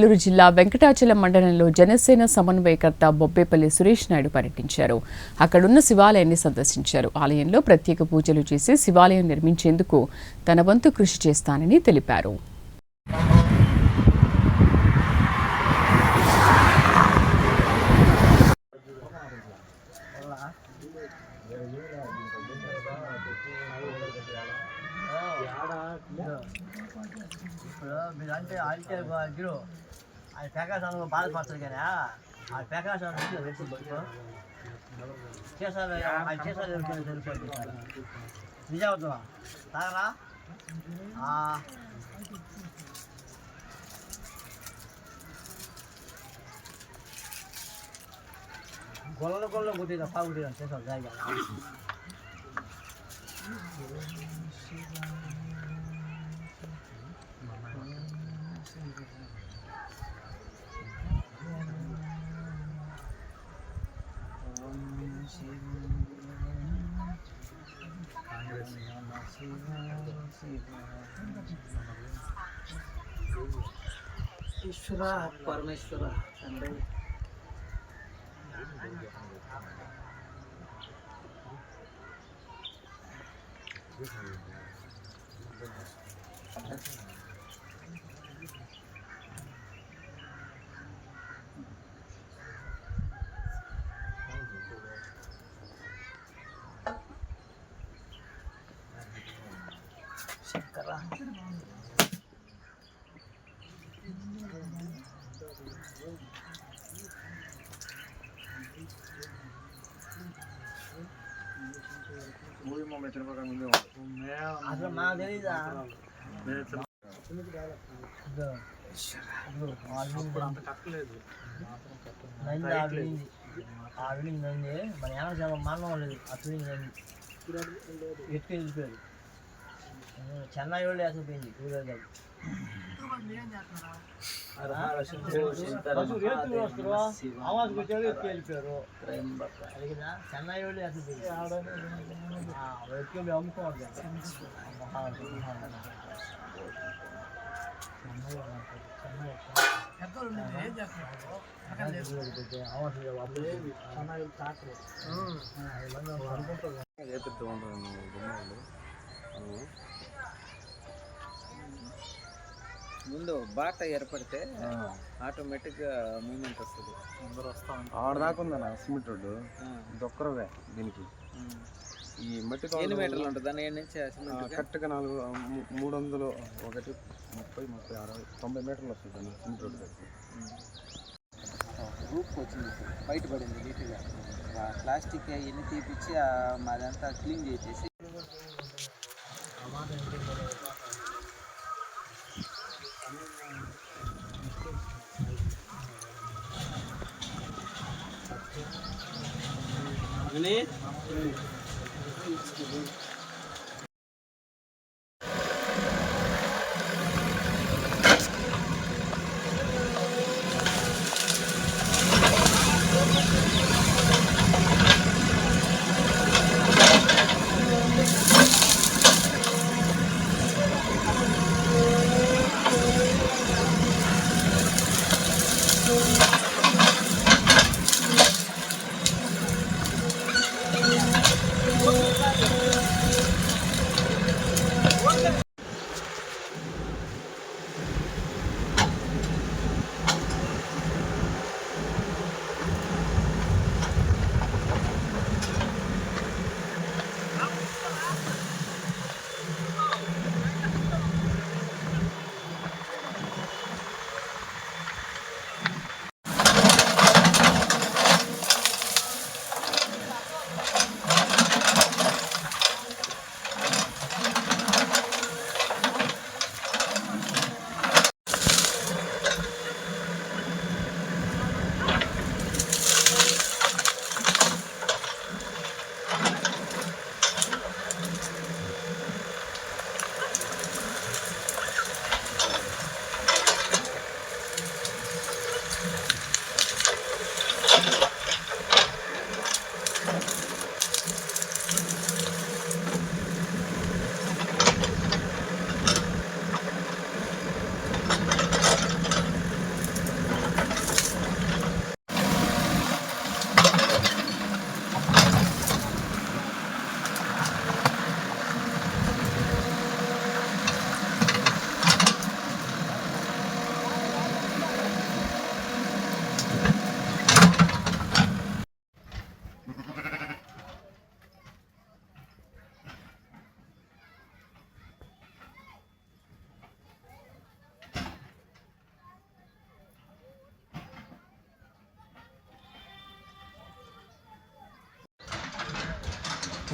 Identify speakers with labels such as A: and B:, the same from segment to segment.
A: నెల్లూరు జిల్లా వెంకటాచలం మండలంలో జనసేన సమన్వయకర్త బొబ్బేపల్లి సురేష్ నాయుడు పర్యటించారు. అక్కడున్న శివాలయాన్ని సందర్శించారు. ఆలయంలో ప్రత్యేక పూజలు చేసి శివాలయం నిర్మించేందుకు తన వంతు కృషి చేస్తానని తెలిపారు.
B: ఇప్పుడు మీరు అంటే గిరు అది ప్రకాశంలో బాధపడతారు కానీ ఆ ప్రకాశం చేసారు అది చేసారు తెలుసు నిజావుతావా తాగరా ఆ, గొల్లలు గొల్లలు కొట్టిదా బాగుంటుంది చేసారు ईश्वरा
C: परमेश्वरा चंद्र Thank you.
B: అసలు మాకు తెలీదా ఇదో. ఇదో, ఆ వినింది. నంది ఆ మన చాలా మానవం లేదు ఆ వినింది చెన్నై వాళ్ళు వేసిపోయింది ఊరే కాదు ఆవాజ్ పెట్టారు ఎత్తుకు వెళ్ళిపోయారు అడిగినా చెన్నై వాళ్ళు వేసిపోయింది
C: ముందు బాట ఏర్పడితే ఆటోమేటిక్గా మూమెంట్ వస్తుంది. అందరూ వస్తా
D: ఆడదాకా ఉందన్న సిమెంట్ రోడ్డు. దొక్కరవే దీనికి. ఈ మట్టి
C: ఎన్ని మీటర్లు ఉంటుంది? దాని ఏడు నుంచి?
D: కరెక్ట్గా నాలుగు మూడు వందలు ఒకటి ముప్పై ముప్పై అరవై తొంభై మీటర్లు వస్తుంది అన్న సిమెంట్ రోడ్డు దగ్గర
C: రూప్ వచ్చింది బయట పడింది నీట్గా. ఆ ప్లాస్టిక్ ఎన్ని తీపిచ్చి ఆ మాదంతా క్లీన్ చేసేసి এখানে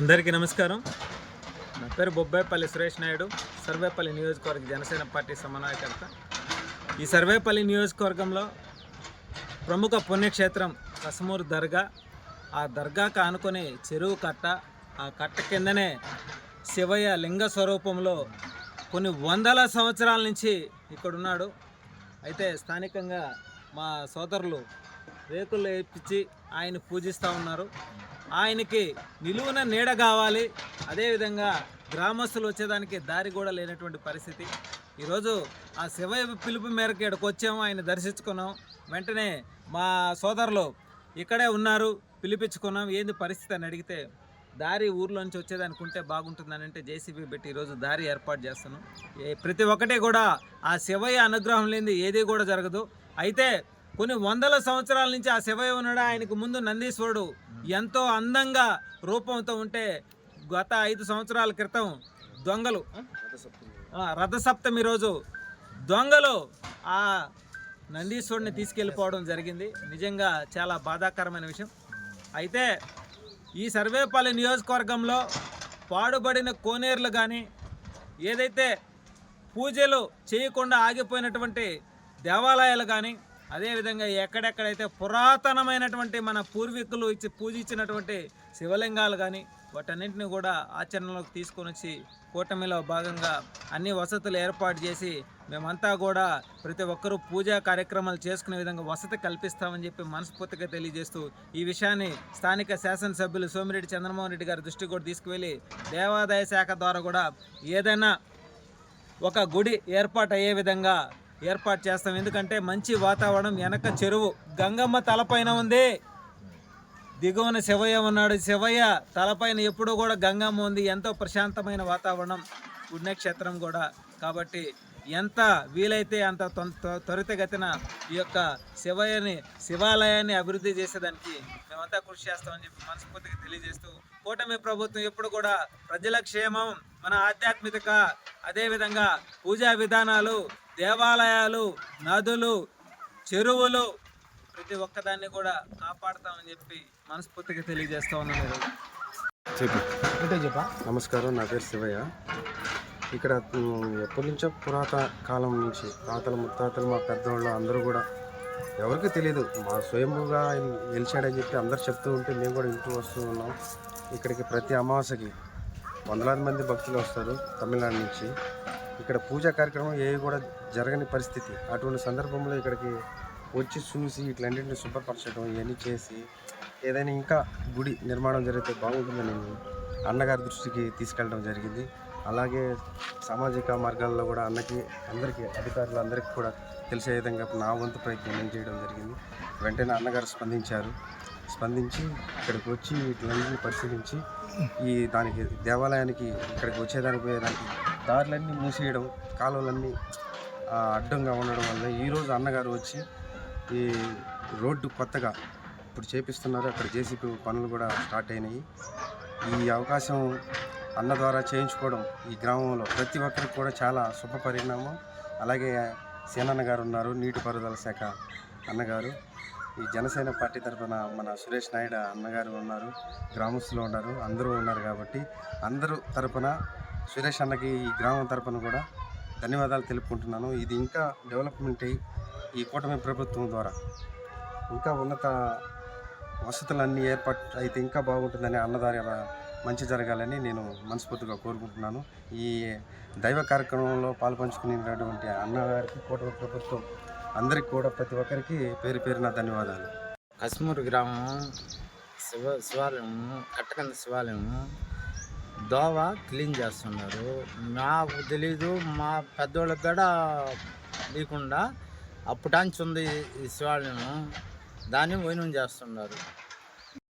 E: అందరికీ నమస్కారం. నా పేరు బొబ్బాయిపల్లి సురేష్ నాయుడు. సర్వేపల్లి నియోజకవర్గ జనసేన పార్టీ సమన్వయకర్త. ఈ సర్వేపల్లి నియోజకవర్గంలో ప్రముఖ పుణ్యక్షేత్రం కసమూరు దర్గా. ఆ దర్గాకు ఆనుకొని చెరువు కట్ట ఆ కట్ట కిందనే శివయ్య లింగ స్వరూపంలో కొన్ని వందల సంవత్సరాల నుంచి ఇక్కడ ఉన్నాడు అయితే స్థానికంగా మా సోదరులు రేకులు వేయించి ఆయన పూజిస్తూ ఉన్నారు. ఆయనకి నిలువున నీడ కావాలి. అదేవిధంగా గ్రామస్తులు వచ్చేదానికి దారి కూడా లేనటువంటి పరిస్థితి. ఈరోజు ఆ శివయ పిలుపు మేరకు ఇక్కడికి వచ్చాము. ఆయన దర్శించుకున్నాం. వెంటనే మా సోదరులు ఇక్కడే ఉన్నారు. పిలిపించుకున్నాం. ఏంది పరిస్థితి అని అడిగితే దారి ఊర్లోంచి వచ్చేదానికి ఉంటే బాగుంటుందని అంటే జేసీబీ పెట్టి ఈరోజు దారి ఏర్పాటు చేస్తున్నాం. ప్రతి ఒక్కటి కూడా ఆ శివయ్య అనుగ్రహం లేని ఏది కూడా జరగదు. అయితే కొన్ని వందల సంవత్సరాల నుంచి ఆ శివయ్య ఉన్నాడు ఆయనకు ముందు నందీశ్వరుడు ఎంతో అందంగా రూపంతో ఉంటే గత ఐదు సంవత్సరాల క్రితం దొంగలు రథసప్తమి రోజు దొంగలు ఆ నందీశ్వరుని తీసుకెళ్ళిపోవడం జరిగింది. నిజంగా చాలా బాధాకరమైన విషయం. అయితే ఈ సర్వేపల్లి నియోజకవర్గంలో పాడుబడిన కోనేరులు కానీ ఏదైతే పూజలు చేయకుండా ఆగిపోయినటువంటి దేవాలయాలు కానీ అదేవిధంగా ఎక్కడెక్కడైతే పురాతనమైనటువంటి మన పూర్వీకులు ఇచ్చి పూజించినటువంటి శివలింగాలు కానీ వాటన్నింటినీ కూడా ఆచరణలోకి తీసుకొని వచ్చి కూటమిలో భాగంగా అన్ని వసతులు ఏర్పాటు చేసి మేమంతా కూడా ప్రతి ఒక్కరూ పూజా కార్యక్రమాలు చేసుకునే విధంగా వసతి కల్పిస్తామని చెప్పి మనస్ఫూర్తిగా తెలియజేస్తూ ఈ విషయాన్ని స్థానిక శాసనసభ్యులు సోమిరెడ్డి చంద్రమోహన్ రెడ్డి గారి దృష్టికి కూడా తీసుకువెళ్ళి దేవాదాయ శాఖ ద్వారా కూడా ఏదైనా ఒక గుడి ఏర్పాటు అయ్యే విధంగా ఏర్పాటు చేస్తాం. ఎందుకంటే మంచి వాతావరణం వెనక చెరువు. గంగమ్మ తలపైన ఉంది. దిగువన శివయ్య ఉన్నాడు. శివయ్య తలపైన ఎప్పుడూ కూడా గంగమ్మ ఉంది. ఎంతో ప్రశాంతమైన వాతావరణం పుణ్యక్షేత్రం కూడా. కాబట్టి ఎంత వీలైతే అంత త్వరితగతిన ఈ యొక్క శివయ్యని శివాలయాన్ని అభివృద్ధి చేసేదానికి మేమంతా కృషి చేస్తామని చెప్పి మనస్ఫూర్తిగా తెలియజేస్తూ కూటమి ప్రభుత్వం ఎప్పుడు కూడా ప్రజల క్షేమం మన ఆధ్యాత్మికత అదేవిధంగా పూజా విధానాలు దేవాలయాలు నదులు చెరువులు ప్రతి ఒక్కదాన్ని కూడా కాపాడుతామని చెప్పి మనస్ఫూర్తిగా తెలియజేస్తా ఉన్నాను ఈరోజు.
D: చెప్పు.
B: అంటే చెప్పా.
D: నమస్కారం నా పేరు శివయ్య. ఇక్కడ ఎప్పటి నుంచో పురాతన కాలం నుంచి తాతలు ముత్తాతలు మా పెద్దవాళ్ళు అందరూ కూడా ఎవరికి తెలియదు మా స్వయంభూగా ఆయన గెలిచాడని చెప్పి అందరు చెప్తూ ఉంటే మేము కూడా ఇంటూ వస్తూ ఉన్నాం. ఇక్కడికి ప్రతి అమావాస్యకి వందలాది మంది భక్తులు వస్తారు తమిళనాడు నుంచి. ఇక్కడ పూజా కార్యక్రమం ఏవి కూడా జరగని పరిస్థితి. అటువంటి సందర్భంలో ఇక్కడికి వచ్చి చూసి ఇట్లన్నింటిని శుభ్రపరచడం ఇవన్నీ చేసి ఏదైనా ఇంకా గుడి నిర్మాణం జరిగితే బాగుంటుందని అన్నగారి దృష్టికి తీసుకెళ్ళడం జరిగింది. అలాగే సామాజిక మార్గాల్లో కూడా అన్నకి అందరికీ అధికారులు అందరికీ కూడా తెలిసే విధంగా నా వంతు ప్రయత్నం నేను చేయడం జరిగింది. వెంటనే అన్నగారు స్పందించారు. స్పందించి ఇక్కడికి వచ్చి వీటిలన్నింటినీ పరిశీలించి ఈ దానికి దేవాలయానికి ఇక్కడికి వచ్చేదానికి పోయేదానికి దారులన్నీ మూసేయడం కాలువలన్నీ అడ్డంగా ఉండడం వల్ల ఈరోజు అన్నగారు వచ్చి ఈ రోడ్డు కొత్తగా ఇప్పుడు చేపిస్తున్నారు. అక్కడ జేసీపీ పనులు కూడా స్టార్ట్ అయినాయి. ఈ అవకాశం అన్న ద్వారా చేయించుకోవడం ఈ గ్రామంలో ప్రతి ఒక్కరికి కూడా చాలా శుభ పరిణామం. అలాగే సేనన్న గారు ఉన్నారు నీటిపారుదల శాఖ అన్నగారు. ఈ జనసేన పార్టీ తరఫున మన సురేష్ నాయుడు అన్నగారు ఉన్నారు గ్రామస్తులు ఉన్నారు అందరూ ఉన్నారు కాబట్టి అందరూ తరఫున సురేష్ అన్నకి ఈ గ్రామం తరఫున కూడా ధన్యవాదాలు తెలుపుకుంటున్నాను. ఇది ఇంకా డెవలప్మెంట్ అయ్యి ఈ కూటమి ప్రభుత్వం ద్వారా ఇంకా ఉన్నత వసతులన్నీ ఏర్పాటు అయితే ఇంకా బాగుంటుందని అన్నదారి మంచి జరగాలని నేను మనస్ఫూర్తిగా కోరుకుంటున్నాను. ఈ దైవ కార్యక్రమంలో పాల్పంచుకునేటటువంటి అన్నగారికి కూటమి ప్రభుత్వం అందరికి కూడా ప్రతి ఒక్కరికి పేరు పేరున ధన్యవాదాలు.
F: కశ్మూరు గ్రామం శివ శివాలయం కట్టకంద శివాలయం దోవ క్లీన్ చేస్తున్నారు. మాకు తెలీదు మా పెద్దోళ్ళకి కూడా లేకుండా అప్పటాంచి ఉంది ఈ శివాలయం. దాన్ని వైనం చేస్తున్నారు.